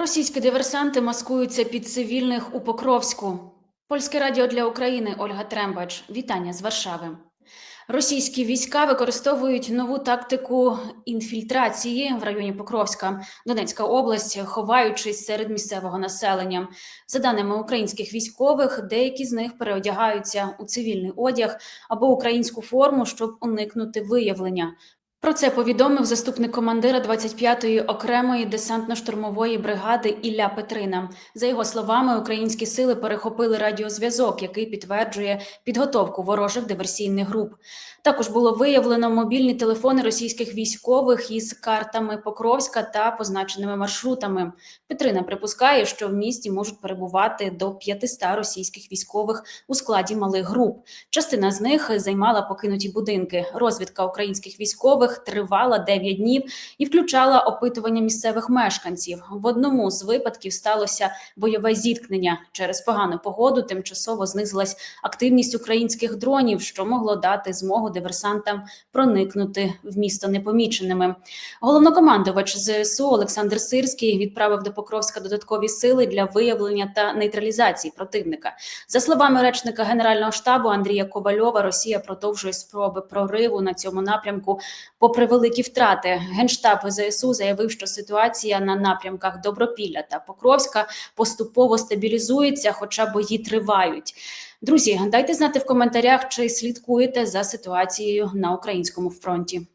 Російські диверсанти маскуються під цивільних у Покровську. Польське радіо для України Ольга Трембач. Вітання з Варшави. Російські війська використовують нову тактику інфільтрації в районі Покровська, Донецька область, ховаючись серед місцевого населення. За даними українських військових, деякі з них переодягаються у цивільний одяг або українську форму, щоб уникнути виявлення. Про це повідомив заступник командира 25-ї окремої десантно-штурмової бригади Ілля Петрина. За його словами, українські сили перехопили радіозв'язок, який підтверджує підготовку ворожих диверсійних груп. Також було виявлено мобільні телефони російських військових із картами Покровська та позначеними маршрутами. Петрина припускає, що в місті можуть перебувати до 500 російських військових у складі малих груп. Частина з них займала покинуті будинки. Розвідка українських військових тривала 9 днів і включала опитування місцевих мешканців. В одному з випадків сталося бойове зіткнення. Через погану погоду тимчасово знизилась активність українських дронів, що могло дати змогу диверсантам проникнути в місто непоміченими. Головнокомандувач ЗСУ Олександр Сирський відправив до Покровська додаткові сили для виявлення та нейтралізації противника. За словами речника Генерального штабу Андрія Ковальова, Росія продовжує спроби прориву на цьому напрямку. Попри великі втрати, генштаб ЗСУ заявив, що ситуація на напрямках Добропілля та Покровська поступово стабілізується, хоча бої тривають. Друзі, дайте знати в коментарях, чи слідкуєте за ситуацією на українському фронті.